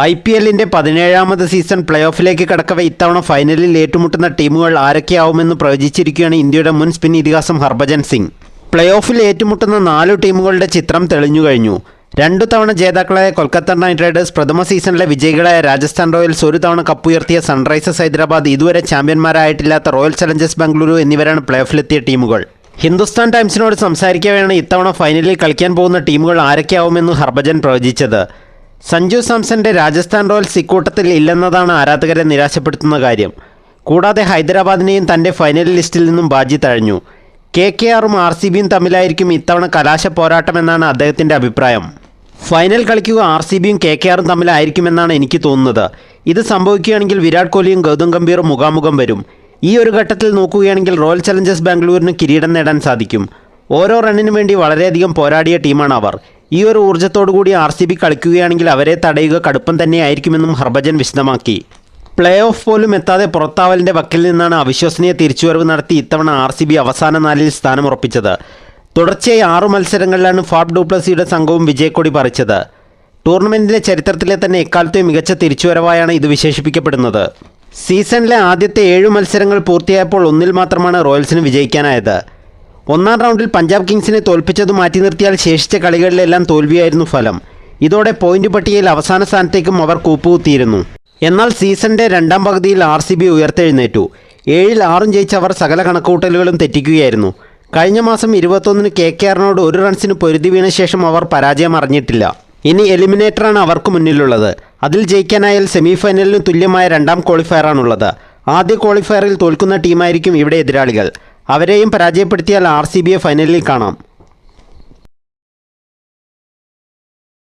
I P എല്ലിന്റെ പതിനേഴാമത് season play ഓഫിലേക്ക് കടക്കവെ ഇത്തവണ ഫൈനലിൽ ഏറ്റുമുട്ടുന്ന ടീമുകൾ ആരൊക്കെയാവുമെന്ന് പ്രവചിച്ചിരിക്കുകയാണ് ഇന്ത്യയുടെ മുൻ സ്പിൻ ഇതിഹാസം ഹർഭജൻ സിംഗ്. പ്ലേ ഓഫിൽ ഏറ്റുമുട്ടുന്ന നാലു ടീമുകളുടെ ചിത്രം തെളിഞ്ഞു കഴിഞ്ഞു. രണ്ടു തവണ ജേതാക്കളായ കൊൽക്കത്ത നൈറ്റ് റൈഡേഴ്സ് പ്രഥമ സീസണിലെ വിജയികളായ രാജസ്ഥാൻ റോയൽസ് ഒരു തവണ കപ്പുയർത്തിയ സൺറൈസേഴ്സ് ഹൈദരാബാദ് ഇതുവരെ ചാമ്പ്യന്മാരായിട്ടില്ലാത്ത റോയൽ ചലഞ്ചേഴ്സ് ബംഗളൂരു എന്നിവരാണ് പ്ലേ ഓഫിലെത്തിയ ടീമുകൾ. ഹിന്ദുസ്ഥാൻ ടൈംസിനോട് സംസാരിക്കവെയാണ് ഇത്തവണ ഫൈനലിൽ കളിക്കാൻ പോകുന്ന ടീമുകൾ ആരൊക്കെയാവുമെന്ന് ഹർഭജൻ പ്രവചിച്ചത്. സഞ്ജു സാംസന്റെ രാജസ്ഥാൻ റോയൽസ് ഇക്കൂട്ടത്തിൽ ഇല്ലെന്നതാണ് ആരാധകരെ നിരാശപ്പെടുത്തുന്ന കാര്യം. കൂടാതെ ഹൈദരാബാദിനെയും തന്റെ ഫൈനൽ ലിസ്റ്റിൽ നിന്നും ബാജി തഴഞ്ഞു. കെ കെ ആറും ആർ സി ബിയും തമ്മിലായിരിക്കും ഇത്തവണ കലാശ പോരാട്ടമെന്നാണ് അദ്ദേഹത്തിന്റെ അഭിപ്രായം. ഫൈനൽ കളിക്കുക ആർ സി ബിയും കെ കെ ആറും തമ്മിലായിരിക്കുമെന്നാണ് എനിക്ക് തോന്നുന്നത്. ഇത് സംഭവിക്കുകയാണെങ്കിൽ വിരാട് കോഹ്ലിയും ഗൗതം ഗംഭീറും മുഖാമുഖം വരും. ഈ ഒരു ഘട്ടത്തിൽ നോക്കുകയാണെങ്കിൽ റോയൽ ചലഞ്ചേഴ്സ് ബാംഗ്ലൂരിന് കിരീടം നേടാൻ സാധിക്കും. ഓരോ റണ്ണിനു വേണ്ടി വളരെയധികം പോരാടിയ ടീമാണ് അവർ ഈ ഒരു ഊർജത്തോടു കൂടി ആർ സി ബി കളിക്കുകയാണെങ്കിൽ അവരെ തടയുക കടുപ്പം തന്നെയായിരിക്കുമെന്നും ഹർഭജൻ വിശദമാക്കി. പ്ലേ ഓഫ് പോലും എത്താതെ പുറത്താവലിന്റെ വക്കിൽ നിന്നാണ് അവിശ്വസനീയ തിരിച്ചുവരവ് നടത്തി ഇത്തവണ ആർ സി ബി അവസാന നാലിൽ സ്ഥാനം സ്ഥാനമുറപ്പിച്ചത്. തുടർച്ചയായി ആറു മത്സരങ്ങളിലാണ് ഫാബ് ഡൂപ്ലസിയുടെ സംഘവും വിജയക്കൊടി പറിച്ചത്. ടൂർണമെന്റിലെ ചരിത്രത്തിലെ തന്നെ എക്കാലത്തെയും മികച്ച തിരിച്ചുവരവായാണ് ഇത് വിശേഷിപ്പിക്കപ്പെടുന്നത്. സീസണിലെ ആദ്യത്തെ ഏഴ് മത്സരങ്ങൾ പൂർത്തിയായപ്പോൾ ഒന്നിൽ മാത്രമാണ് റോയൽസിന് വിജയിക്കാനായത്. ഒന്നാം റൗണ്ടിൽ പഞ്ചാബ് കിങ്സിനെ തോൽപ്പിച്ചത് മാറ്റി നിർത്തിയാൽ ശേഷിച്ച കളികളിലെല്ലാം തോൽവിയായിരുന്നു ഫലം. ഇതോടെ പോയിന്റ് പട്ടികയിൽ അവസാന സ്ഥാനത്തേക്കും അവർ കൂപ്പുകുത്തിയിരുന്നു. എന്നാൽ സീസണിന്റെ രണ്ടാം പകുതിയിൽ ആർ സി ബി ഉയർത്തെഴുന്നേറ്റു. ഏഴിൽ ആറും ജയിച്ച് അവർ സകല കണക്കുകൂട്ടലുകളും തെറ്റിക്കുകയായിരുന്നു. കഴിഞ്ഞ മാസം ഇരുപത്തൊന്നിന് കെ കെ ആറിനോട് ഒരു റൺസിന് പൊരുതി വീണ ശേഷം അവർ പരാജയം അറിഞ്ഞിട്ടില്ല. ഇനി എലിമിനേറ്ററാണ് അവർക്ക് മുന്നിലുള്ളത്. അതിൽ ജയിക്കാനായാൽ സെമിഫൈനലിന് തുല്യമായ രണ്ടാം ക്വാളിഫയറാണുള്ളത്. ആദ്യ ക്വാളിഫയറിൽ തോൽക്കുന്ന ടീമായിരിക്കും ഇവിടെ എതിരാളികൾ. അവരെയും പരാജയപ്പെടുത്തിയാൽ ആർ ഫൈനലിൽ കാണാം.